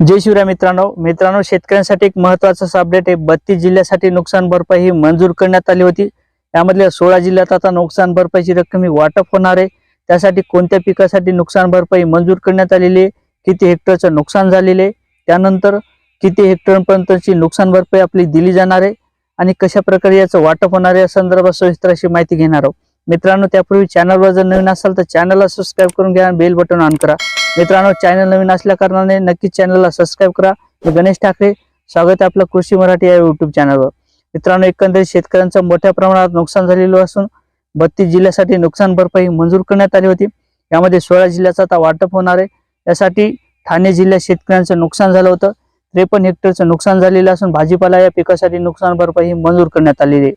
जय शिवराय मित्रांनो. मित्रांनो शेतकऱ्यांसाठी एक महत्त्वाचा अपडेट आहे. बत्तीस जिल्ह्यासाठी नुकसान भरपाई ही मंजूर करण्यात आली होती. यामधल्या सोळा जिल्ह्यात आता नुकसान भरपाईची रक्कम ही वाटप होणार आहे. त्यासाठी कोणत्या पिकासाठी नुकसान भरपाई मंजूर करण्यात आलेली आहे? किती हेक्टरचं नुकसान झालेले आहे? त्यानंतर किती हेक्टरपर्यंतची नुकसान भरपाई आपली दिली जाणार आहे? आणि कशा प्रकारे याचं वाटप होणार आहे? या संदर्भात सविस्तर अशी माहिती घेणार आहोत. मित्रांनो त्यापूर्वी चॅनलवर जर नवीन असाल तर चॅनलला सबस्क्राईब करून घ्या आणि बेल बटन ऑन करा. मित्रांनो चॅनल नवीन असल्या कारणाने नक्कीच चॅनलला सबस्क्राईब करा. मी गणेश ठाकरे. स्वागत आहे आपलं कृषी मराठी या युट्यूब चॅनलवर मित्रांनो एकंदरीत शेतकऱ्यांचं मोठ्या प्रमाणात नुकसान झालेलं असून बत्तीस जिल्ह्यासाठी नुकसान भरपाई मंजूर करण्यात आली होती. यामध्ये सोळा जिल्ह्याचं आता वाटप होणार आहे. यासाठी ठाणे जिल्ह्यात शेतकऱ्यांचं नुकसान झालं होतं. त्रेपन्न हेक्टरचं नुकसान झालेलं असून भाजीपाला या पिकासाठी नुकसान भरपाई ही मंजूर करण्यात आलेली आहे.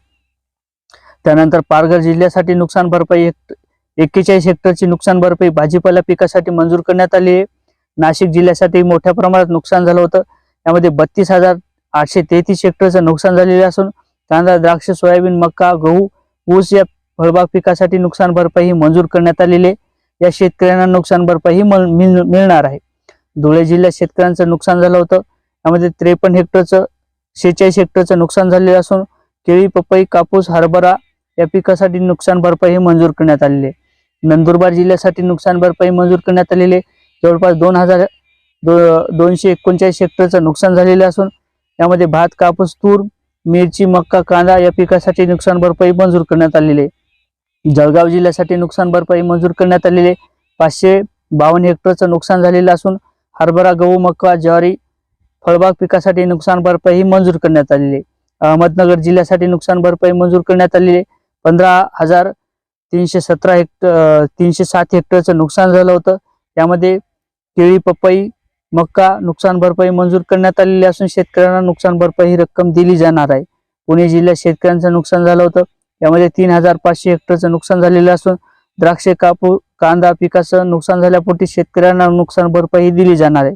त्यानंतर पालघर जिल्ह्यासाठी नुकसान भरपाई एक्केचाळीस हेक्टरची नुकसान भरपाई भाजीपाला पिकासाठी मंजूर करण्यात आली आहे. नाशिक जिल्ह्यासाठी मोठ्या प्रमाणात नुकसान झालं होतं. यामध्ये बत्तीस हजार आठशे तेहतीस हेक्टरचं नुकसान झालेलं असून कांदा द्राक्ष सोयाबीन मका गहू ऊस या फळबाग पिकासाठी नुकसान भरपाई ही मंजूर करण्यात आलेली आहे. या शेतकऱ्यांना नुकसान भरपाई ही मिळ- मिळणार आहे. धुळे जिल्ह्यात शेतकऱ्यांचं नुकसान झालं होतं. यामध्ये त्रेपन्न हेक्टरचं शेहेचाळीस हेक्टरचं नुकसान झालेलं असून केळी पपई कापूस हरभरा या पिकासाठी नुकसान भरपाई ही मंजूर करण्यात आलेली आहे. नंदुरबार जिल्ह्यासाठी नुकसान भरपाई मंजूर करण्यात आलेली जवळपास दोन हजार दो दोनशे एकोणचाळीस हेक्टरचं नुकसान झालेलं असून यामध्ये भात कापूस तूर मिरची मक्का कांदा या पिकासाठी नुकसान भरपाई मंजूर करण्यात आलेली आहे. जळगाव जिल्ह्यासाठी नुकसान भरपाई मंजूर करण्यात आलेली आहे. पाचशे बावन्न हेक्टरचं नुकसान झालेलं असून हरभरा गहू मका ज्वारी फळबाग पिकासाठी नुकसान भरपाई ही मंजूर करण्यात आलेली अहमदनगर जिल्ह्यासाठी नुकसान भरपाई मंजूर करण्यात आलेली पंधरा हजार तीनशे सतरा हेक्टर तीनशे सात हेक्टरचं नुकसान झालं होतं. यामध्ये केळी पपई मक्का नुकसान भरपाई मंजूर करण्यात आलेली असून शेतकऱ्यांना नुकसान भरपाई ही रक्कम दिली जाणार आहे. पुणे जिल्ह्यात शेतकऱ्यांचं नुकसान झालं होतं. यामध्ये तीन हजार पाचशे हेक्टरचं नुकसान झालेलं असून द्राक्षे कापू कांदा पिकाचं नुकसान झाल्यापोटी शेतकऱ्यांना नुकसान भरपाई ही दिली जाणार आहे.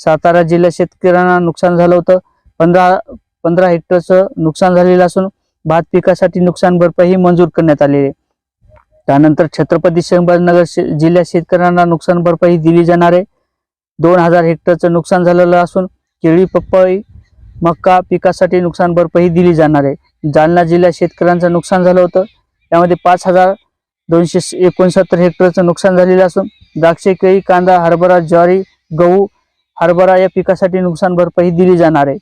सातारा जिल्ह्यात शेतकऱ्यांना नुकसान झालं होतं. पंधरा पंधरा हेक्टरचं नुकसान झालेलं असून भात पिकासाठी नुकसान भरपाई ही मंजूर करण्यात आलेली आहे. त्यानंतर छत्रपती संभाजीनगर जिल्ह्यात शेतकऱ्यांना नुकसान भरपाई दिली जाणार आहे. दोन हजार हेक्टरचं नुकसान झालेलं असून केळी पपई मक्का पिकासाठी नुकसान भरपाई दिली जाणार आहे. जालना जिल्ह्यात शेतकऱ्यांचं नुकसान झालं होतं. त्यामध्ये पाच हजार दोनशे एकोणसत्तर हेक्टरचं नुकसान झालेलं असून द्राक्षे केळी कांदा हरभरा ज्वारी गहू हरभरा या पिकासाठी नुकसान भरपाई दिली जाणार आहे.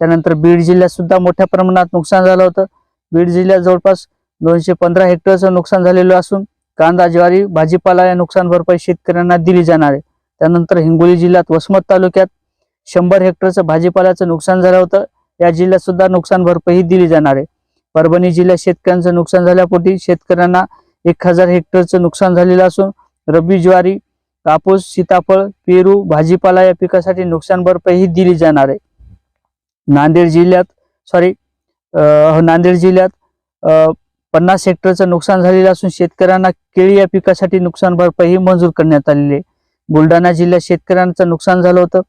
त्यानंतर बीड जिल्ह्यात सुद्धा मोठ्या प्रमाणात नुकसान झालं होतं. बीड जिल्ह्यात जवळपास दोनशे पंधरा हेक्टरचं नुकसान झालेलं असून कांदा ज्वारी भाजीपाला या नुकसान भरपाई शेतकऱ्यांना दिली जाणार आहे. त्यानंतर हिंगोली जिल्ह्यात वसमत तालुक्यात शंभर हेक्टरचं भाजीपाल्याचं नुकसान झालं होतं. या जिल्ह्यात सुद्धा नुकसान भरपाई दिली जाणार आहे. परभणी जिल्ह्यात शेतकऱ्यांचं नुकसान झाल्यापोटी शेतकऱ्यांना एक हजार हेक्टरचं नुकसान झालेलं असून रब्बी ज्वारी कापूस सीताफळ पेरू भाजीपाला या पिकासाठी नुकसान भरपाई ही दिली जाणार आहे. नांदेड जिल्ह्यात सॉरी नांदेड जिल्ह्यात पन्नास हेक्टरचं नुकसान झालेलं असून शेतकऱ्यांना केळी या पिकासाठी नुकसान भरपाई ही मंजूर करण्यात आलेली आहे. बुलढाणा जिल्ह्यात शेतकऱ्यांचं नुकसान झालं होतं.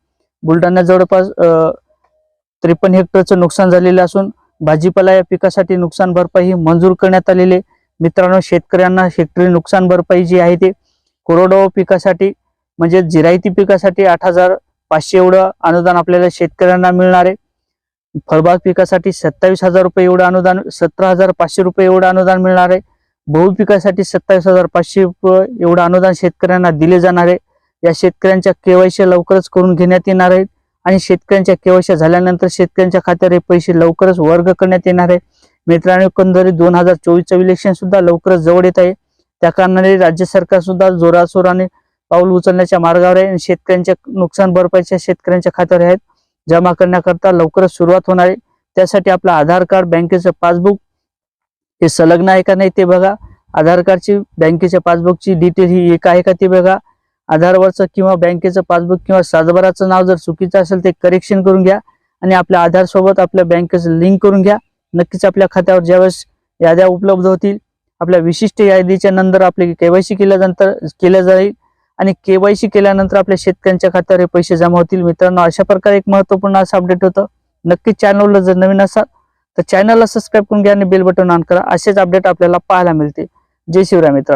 बुलढाणा जवळपास त्रेपन्न हेक्टरचं नुकसान झालेलं असून भाजीपाला या पिकासाठी नुकसान भरपाई ही मंजूर करण्यात आलेली आहे. मित्रांनो शेतकऱ्यांना हेक्टरी नुकसान भरपाई जी आहे ते कोरडवाहू पिकासाठी म्हणजे जिरायती पिकासाठी आठ हजार पाचशे एवढं अनुदान आपल्याला शेतकऱ्यांना मिळणार आहे. फळबाग पिकासाठी सत्तावीस हजार रुपये एवढं अनुदान सतरा हजार पाचशे रुपये एवढं अनुदान मिळणार आहे. बहु पिकासाठी सत्तावीस हजार पाचशे रुपये एवढं अनुदान शेतकऱ्यांना दिले जाणार आहे. या शेतकऱ्यांच्या केवायसी लवकरच करून घेण्यात येणार आहेत आणि शेतकऱ्यांच्या केवायसी झाल्यानंतर शेतकऱ्यांच्या खात्यावर हे पैसे लवकरच वर्ग करण्यात येणार आहे. मित्रांनो एकंदरीत दोन हजार चोवीसचं इलेक्शन सुद्धा लवकरच जवळ येत आहे. त्या कारणाने राज्य सरकार सुद्धा जोरासोराने पाऊल उचलण्याच्या मार्गावर आहे आणि शेतकऱ्यांच्या नुकसान भरपाईच्या शेतकऱ्यांच्या खात्यावर आहेत. जमा करण्याकरता लवकरच सुरुवात होणार आहे. त्यासाठी आपलं आधार कार्ड बँकेचं पासबुक हे संलग्न आहे का नाही ते बघा. आधार कार्डची बँकेच्या पासबुकची डिटेल ही एक आहे का ते बघा. आधारवरचं किंवा बँकेचं पासबुक किंवा सातबाराचं नाव जर चुकीचं असेल ते करेक्शन करून घ्या. आणि आपल्या आधार सोबत आपल्या बँकेचं लिंक करून घ्या. नक्कीच आपल्या खात्यावर ज्यावेळेस याद्या उपलब्ध होतील आपल्या विशिष्ट यादीच्या नंतर आपले केवायसी केल्यानंतर केल्या जाईल. आणि केवायसी केल्यानंतर आपल्या शेतकऱ्यांच्या खात्यावर हे पैसे जमा होतील. मित्रांनो अशा प्रकारे एक महत्त्वपूर्ण असं अपडेट होतं. नक्कीच चॅनलला जर नवीन असाल तर चॅनलला सबस्क्राईब करून घ्या आणि बेल बटन ऑन करा. असेच अपडेट आपल्याला पाहायला मिळते जय शिवराय मित्रांनो.